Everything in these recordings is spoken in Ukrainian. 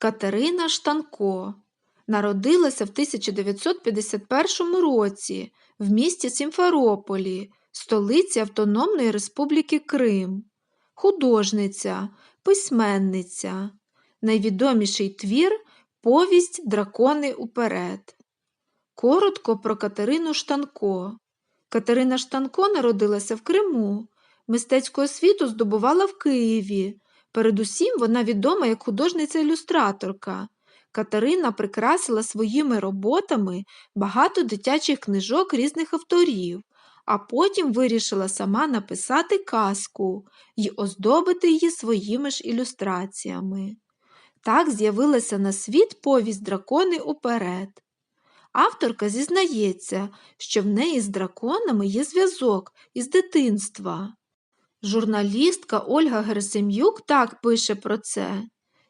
Катерина Штанко народилася в 1951 році в місті Сімферополі, столиці Автономної Республіки Крим, художниця, письменниця. Найвідоміший твір Повість Дракони уперед. Коротко про Катерину Штанко. Катерина Штанко народилася в Криму. Мистецьку освіту здобувала в Києві. Передусім вона відома як художниця-ілюстраторка. Катерина прикрасила своїми роботами багато дитячих книжок різних авторів, а потім вирішила сама написати казку і оздобити її своїми ж ілюстраціями. Так з'явилася на світ повість дракони уперед. Авторка зізнається, що в неї з драконами є зв'язок із дитинства. Журналістка Ольга Герасим'юк так пише про це.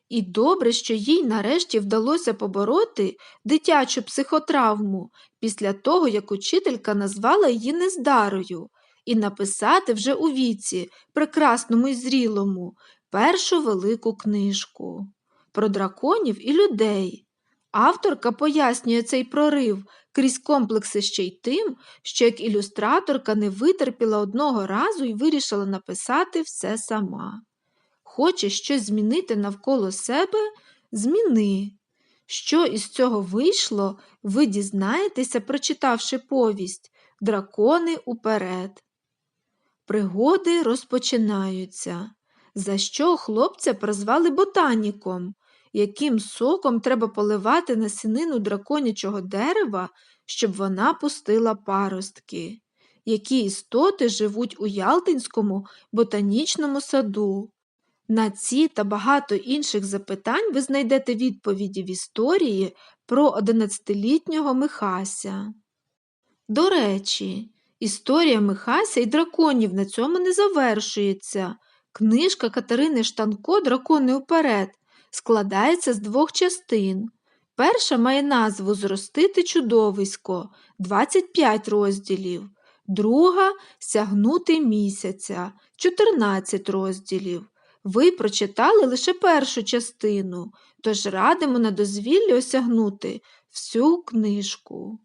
І добре, що їй нарешті вдалося побороти дитячу психотравму після того, як учителька назвала її нездарою, і написати вже у віці, прекрасному і зрілому, першу велику книжку про драконів і людей. Авторка пояснює цей прорив крізь комплекси ще й тим, що як ілюстраторка не витерпіла одного разу і вирішила написати все сама. Хочеш щось змінити навколо себе зміни. Що із цього вийшло, ви дізнаєтеся, прочитавши повість Дракони уперед. Пригоди розпочинаються. За що хлопця прозвали ботаніком? Яким соком треба поливати насінину драконячого дерева, щоб вона пустила паростки? Які істоти живуть у Ялтинському ботанічному саду? На ці та багато інших запитань ви знайдете відповіді в історії про 11-літнього Михася. До речі, історія Михася і драконів на цьому не завершується. Книжка Катерини Штанко Дракони уперед складається з двох частин. Перша має назву Зростити чудовисько 25 розділів, друга Сягнути місяця 14 розділів. Ви прочитали лише першу частину, тож радимо на дозвіллі осягнути всю книжку.